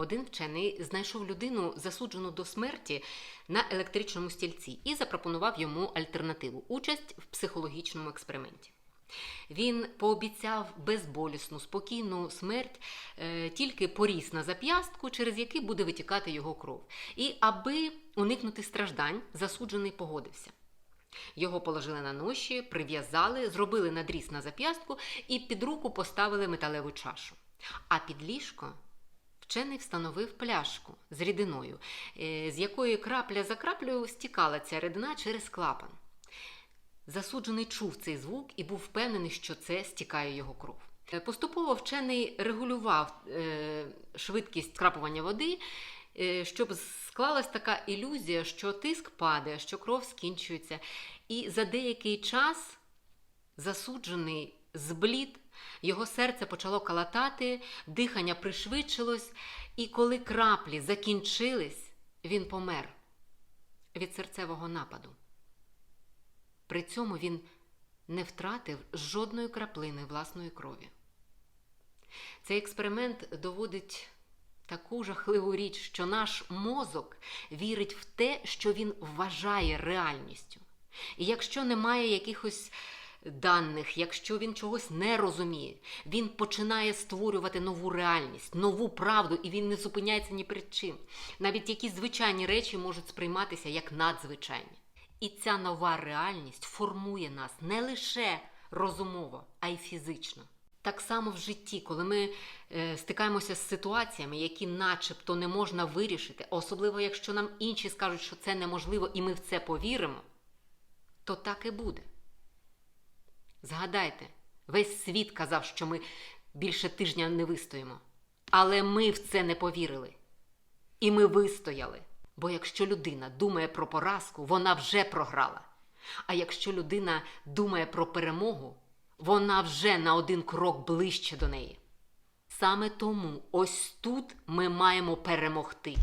Один вчений знайшов людину, засуджену до смерті на електричному стільці, і запропонував йому альтернативу участь в психологічному експерименті. Він пообіцяв безболісну, спокійну смерть е, тільки поріз на зап'ястку, через який буде витікати його кров. І аби уникнути страждань, засуджений погодився. Його положили на ноші, прив'язали, зробили надріз на зап'ястку і під руку поставили металеву чашу. А під ліжко вчений встановив пляшку з рідиною, е, з якої крапля за краплею стікала ця рідина через клапан. Засуджений чув цей звук і був впевнений, що це стікає його кров. Е, Поступово вчений регулював е, швидкість скрапування води, щоб склалась така ілюзія, що тиск падає, що кров скінчується. І за деякий час засуджений зблід, його серце почало калатати, дихання пришвидшилось, і коли краплі закінчились, він помер від серцевого нападу. При цьому він не втратив жодної краплини власної крові. Цей експеримент доводить таку жахливу річ, що наш мозок вірить в те, що він вважає реальністю. І якщо немає якихось даних, якщо він чогось не розуміє, він починає створювати нову реальність, нову правду, і він не зупиняється ні перед чим. Навіть якісь звичайні речі можуть сприйматися як надзвичайні. І ця нова реальність формує нас не лише розумово, а й фізично. Так само в житті, коли ми е, стикаємося з ситуаціями, які начебто не можна вирішити, особливо якщо нам інші скажуть, що це неможливо, і ми в це повіримо, то так і буде. Згадайте, весь світ казав, що ми більше тижня не вистоїмо. Але ми в це не повірили. І ми вистояли. Бо якщо людина думає про поразку, вона вже програла. А якщо людина думає про перемогу, вона вже на один крок ближче до неї. Саме тому ось тут ми маємо перемогти.